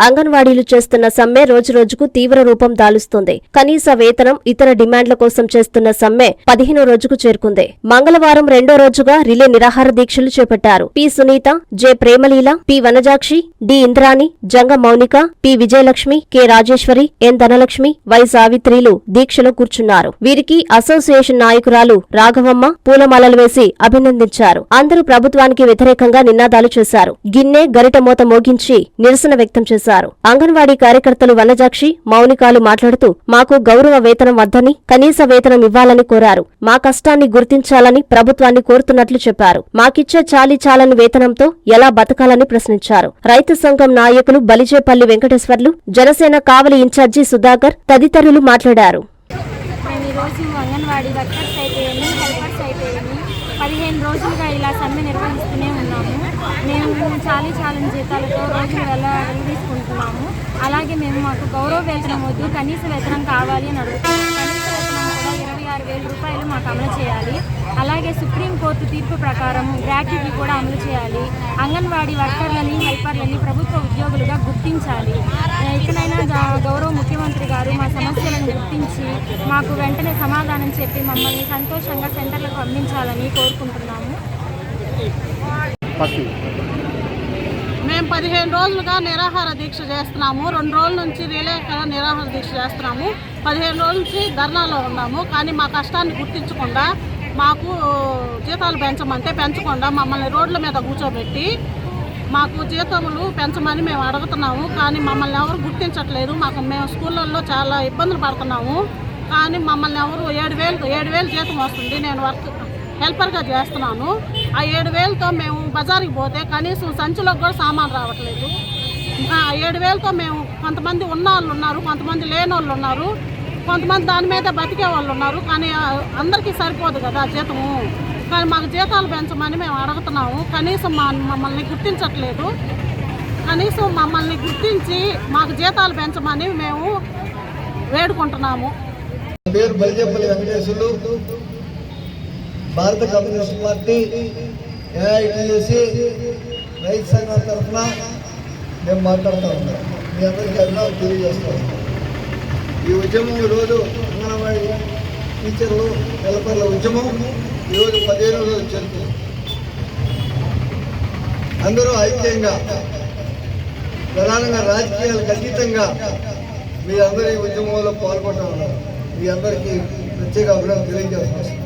అంగన్వాడీలు చేస్తున్న సమ్మె రోజురోజుకు తీవ్ర రూపం దాలుస్తోంది. కనీస వేతనం ఇతర డిమాండ్ల కోసం చేస్తున్న సమ్మె పదిహేనో రోజుకు చేరుకుంది. మంగళవారం రెండో రోజుగా రిలే నిరాహార దీక్షలు చేపట్టారు. P. Sunitha J. Premaleela P. Vanajakshi D. Indrani Janga Mounika P. Vijayalakshmi K. Rajeshwari N. Dhanalakshmi Y. సావిత్రిలు దీక్షలో కూర్చున్నారు. వీరికి అసోసియేషన్ నాయకురాలు రాఘవమ్మ పూలమాలలు వేసి అభినందించారు. అందరూ ప్రభుత్వానికి వ్యతిరేకంగా నినాదాలు చేశారు. గిన్నె గరిట మోత మోగించి నిరసన వ్యక్తం చేశారు. అంగన్వాడీ కార్యకర్తలు వనజాక్షి మౌనికాలు మాట్లాడుతూ మాకు గౌరవ వేతనం వద్దని కనీస వేతనం ఇవ్వాలని కోరారు. మా కష్టాన్ని గుర్తించాలని ప్రభుత్వాన్ని కోరుతున్నట్లు చెప్పారు. మాకిచ్చే చాలీ చాలని వేతనంతో ఎలా బతకాలని ప్రశ్నించారు. రైతు సంఘం నాయకులు బలిజేపల్లి వెంకటేశ్వర్లు జనసేన కావలి ఇన్ఛార్జి సుధాకర్ తదితరులు మాట్లాడారు. అంగన్వాడీ దగ్గర పదిహేను రోజులుగా ఇలా సమ్మె నిర్వహిస్తూనే ఉన్నాము. మేము చాలీ చాలని జీతాలతో రోజులు వెళ్ళ తీసుకుంటున్నాము అలాగే మేము మాకు గౌరవ వేతనం వద్దు కనీస వేతనం కావాలి అని అడుగుతున్నాము. కనీస వేతనం కూడా ఇరవై ఆరు వేల రూపాయలు మాకు అమలు చేయాలి. అలాగే సుప్రీంకోర్టు తీర్పు ప్రకారం గ్రాట్యుటీ కూడా అమలు చేయాలి. అంగన్వాడీ వర్కర్లని హెల్పర్లని ప్రభుత్వ ఉద్యోగులుగా గుర్తించాలి ఇకనైనా గా- గౌరవ ముఖ్యమంత్రి గారు మా సమస్యలను గుర్తించి మాకు వెంటనే సమాధానం చెప్పి మమ్మల్ని సంతోషంగా సెంటర్లకు పంపించాలని కోరుకుంటున్నాము. మేము పదిహేను రోజులుగా నిరాహార దీక్ష చేస్తున్నాము. రెండు రోజుల నుంచి రిలే నిరాహార దీక్ష చేస్తున్నాము. పదిహేను రోజుల నుంచి ధర్నాలో ఉన్నాము. కానీ మా కష్టాన్ని గుర్తించకుండా మాకు జీతాలు పెంచమంటే పెంచకుండా మమ్మల్ని రోడ్ల మీద కూర్చోబెట్టి మాకు జీతములు పెంచమని మేము అడుగుతున్నాము కానీ మమ్మల్ని ఎవరు గుర్తించట్లేదు. మాకు మేము స్కూళ్ళల్లో చాలా ఇబ్బందులు పడుతున్నాము కానీ మమ్మల్ని ఎవరు ఏడు వేలు ఏడు వేలు జీతం వస్తుంది. నేను వర్క్ హెల్పర్గా చేస్తున్నాను. ఆ ఏడు వేలతో మేము బజార్కి పోతే కనీసం సంచిలోకి కూడా సామాన్ రావట్లేదు. ఆ ఏడు వేలతో మేము కొంతమంది ఉన్న వాళ్ళు ఉన్నారు కొంతమంది లేని వాళ్ళు ఉన్నారు కొంతమంది దాని మీద బతికే వాళ్ళు ఉన్నారు కానీ అందరికీ సరిపోదు కదా జీతము. కానీ మాకు జీతాలు పెంచమని మేము అడుగుతున్నాము. కనీసం మా మమ్మల్ని గుర్తించట్లేదు. కనీసం మమ్మల్ని గుర్తించి మాకు జీతాలు పెంచమని మేము వేడుకుంటున్నాము. పేరు బలిజేపల్లి వెంకటేశ్వర్లు భారత కమ్యూనిస్ట్ పార్టీ ఏఐటిఎసి రైతు సంఘం తరఫున మేము మాట్లాడుతూ ఉన్నాం. మీ అందరికీ అభినందనలు తెలియజేస్తాం ఈ ఉద్యమం ఈరోజు అంగన్వాడీ టీచర్లు హెల్పర్ల ఉద్యమం. ఈరోజు పదిహేను రోజులు జరుగుతుంది అందరూ ఐక్యంగా ప్రధానంగా రాజకీయాలకు అతీతంగా మీ అందరి ఈ ఉద్యమంలో పాల్గొంటూ ఉన్నారు. మీ అందరికీ ప్రత్యేక అభినందన తెలియజేస్తున్నాం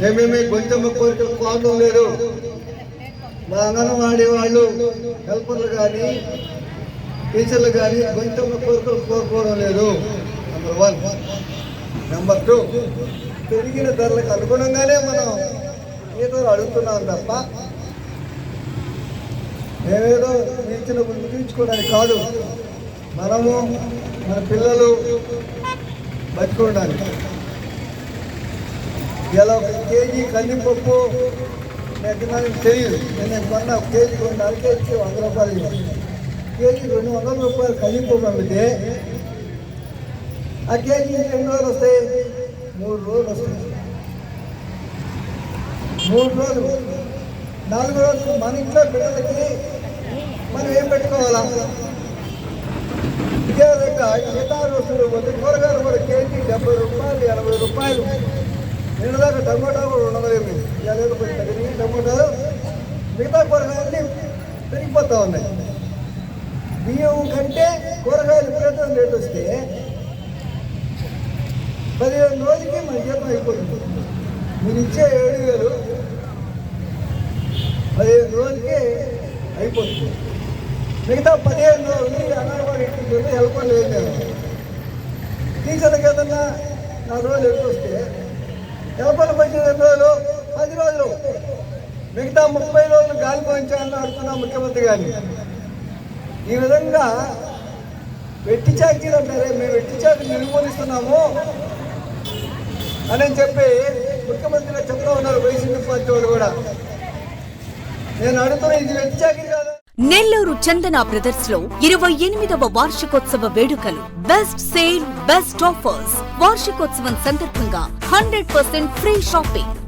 మేమేమి గొంతమ్మ కోరికలు కోరడం లేదు. మా అంగన్వాడీ వాళ్ళు హెల్పర్లు కానీ టీచర్లు కానీ గొంతమ్మ కోరికలు కోరుకోవడం లేదు. నెంబర్ వన్ నెంబర్ టూ పెరిగిన ధరలకు అనుగుణంగానే మనం ఈతలు అడుగుతున్నాం తప్ప మేమేదో ఇచ్చిన తీర్చుకోవడానికి కాదు. మనము మన పిల్లలు బతుకోవడానికి ఇలా ఒక కేజీ కందిపప్పు నాకు తెలియదు. నేను కొన్న ఒక కేజీ కొన్ని అర కేజీకి వంద రూపాయలు ఇవ్వాలి. కేజీ రెండు వందల రూపాయలు కందిపప్పు అమ్మితే ఆ కేజీ ఎన్ని రోజులు వస్తాయి మూడు రోజులు వస్తాయి మూడు రోజులు నాలుగు రోజులు మన ఇంట్లో పిల్లలకి మనం ఏం పెట్టుకోవాలా? ఇదే విధంగా మిగతా రోజులు పోతే కూరగాయలు కూడా కేజీ డెబ్బై రూపాయలు ఎనభై రూపాయలు. నేను దాకా టమోటా కూడా ఉండలేము ఇలా కొంచెం టమోటాలు మిగతా కూరగాయలన్నీ పెరిగిపోతూ ఉన్నాయి. బియ్యం కంటే కూరగాయలు విపరీతం రేటు వస్తే పదిహేను రోజులకి మన జీతం అయిపోతుంది మీరు ఇచ్చే ఏడు వేలు పదిహేను రోజులకి అయిపోతుంది. మిగతా పదిహేను రోజులు అంగన్వాడీ టీచర్లు హెల్పర్లు ఏం చేయాలి టీచర్లకు ఏదన్నా నాలుగు రోజులు ఎక్కువ వస్తే హెల్పర్లు పద్దెనిమిది రోజులు పది రోజులు. మిగతా ముప్పై రోజులు గాలి పంచాలని అడుగుతున్నా ముఖ్యమంత్రి గారిని. ఈ విధంగా వెట్టి చాకీలు అంటారే మేము వెట్టి చాకరీ నిర్మూలిస్తున్నాము అని చెప్పి ముఖ్యమంత్రి చెప్తా ఉన్నారు వైసీపీ పార్టీ వాళ్ళు కూడా. నేను అడుగుతున్నా ఇది వెట్టి కాదు. నెల్లూరు చందన బ్రదర్స్లో ఇరవై ఎనిమిదవ వార్షికోత్సవ వేడుకలు. బెస్ట్ సేల్ బెస్ట్ ఆఫర్స్ వార్షికోత్సవం సందర్భంగా hundred percent free shopping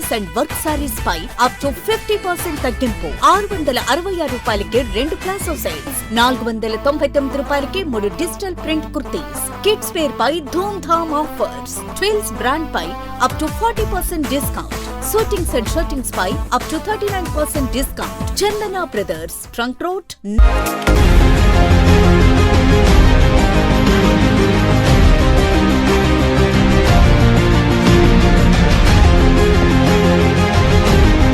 sarees and work sarees pi up to fifty percent తగ్గింపు. ఆరు వందల అరవై ఆరు రూపాయలకే రెండు ప్లాసో సెట్స్ నాలుగు వందల తొంభై తొమ్మిది రూపాయలకే మూడు digital print kurtis. Kids wear pi Dhoom Dham offers twills brand pi up to forty percent discount suitings and shirtings pi up to thirty nine percent discount Chandana brothers trunk road